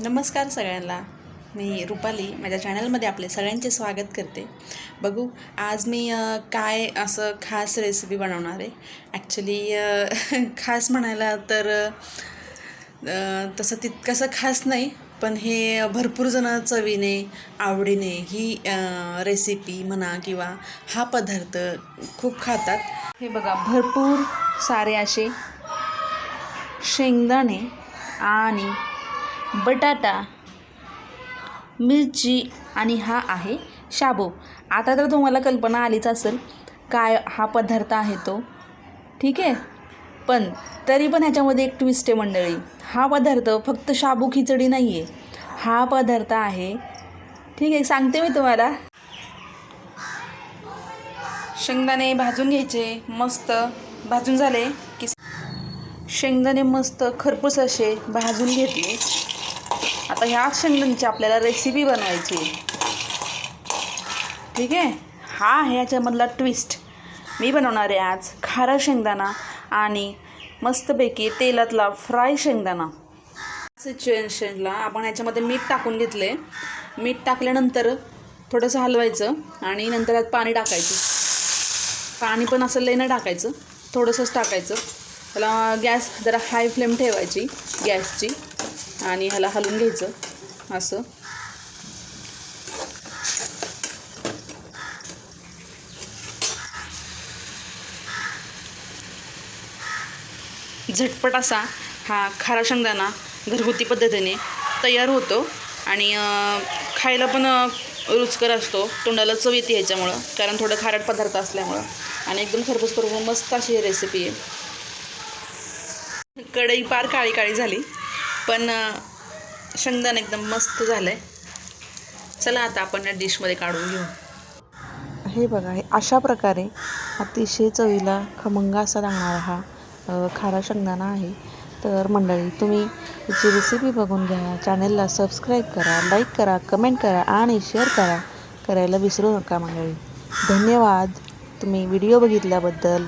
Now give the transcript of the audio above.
नमस्कार सगळ्यांना. मी रुपाली. माझ्या चॅनलमध्ये आपले सगळ्यांचे स्वागत करते. बघू आज मी काय असं खास रेसिपी बनवणार आहे. ॲक्च्युली खास म्हणायला तर तसं तितकंसं खास नाही पण हे भरपूर जण चवीने आवडीने ही रेसिपी म्हणा किंवा हा पदार्थ खूप खातात. हे बघा भरपूर सारे असे शेंगदाणे आणि बटाटा मिरची आणि हा आहे शाबू. आता तर तुम्हाला कल्पना आलीच असेल काय हा पदार्थ आहे तो. ठीक आहे? पण तरी पण ह्याच्यामध्ये एक ट्विस्ट आहे मंडळी. हा पदार्थ फक्त शाबू खिचडी नाही आहे हा पदार्थ आहे ठीक आहे सांगते मी तुम्हाला. शेंगदाणे भाजून घ्यायचे मस्त भाजून झाले की शेंगदाणे मस्त खरपूस असे भाजून घेतले. आता ह्या शेंगदाण्याची आपल्याला रेसिपी बनवायची आहे. ठीक आहे? हा आहे ह्याच्यामधला ट्विस्ट मी बनवणार आहे आज खारा शेंगदाणा आणि मस्तपैकी तेलातला फ्राय शेंगदाणा. सिच्युएशनला आपण ह्याच्यामध्ये मीठ टाकून घेतले मीठ टाकल्यानंतर थोडंसं हलवायचं आणि नंतर त्यात पाणी टाकायचं. पाणी पण असं लय टाकायचं. थोडंसंच टाकायचं. त्याला गॅस जरा हाय फ्लेम ठेवायची. गॅसची. आणि ह्याला हलवून घ्यायचं असं. झटपट असा हा खारा शेंगदाणा घरगुती पद्धतीने तयार होतो आणि खायला पण रुचकर असतो. तोंडाला चव येते ह्याच्यामुळं. कारण थोडं खारट पदार्थ असल्यामुळं. आणि एकदम खरपूस करून मस्त अशी रेसिपी आहे. कढई फार काळी काळी झाली. पण शेंगदाणा एकदम मस्त झालं आहे चला आता आपण या डिशमध्ये काढून घेऊ. हे बघा हे अशा प्रकारे अतिशय चवीला खमंग असा लागणारा हा खारा शेंगदाणा आहे. तर मंडळी तुम्ही याची रेसिपी बघून घ्या चॅनलला सबस्क्राईब करा लाईक करा कमेंट करा आणि शेअर करा. करायला विसरू नका मंडळी. धन्यवाद. तुम्ही व्हिडिओ बघितल्याबद्दल.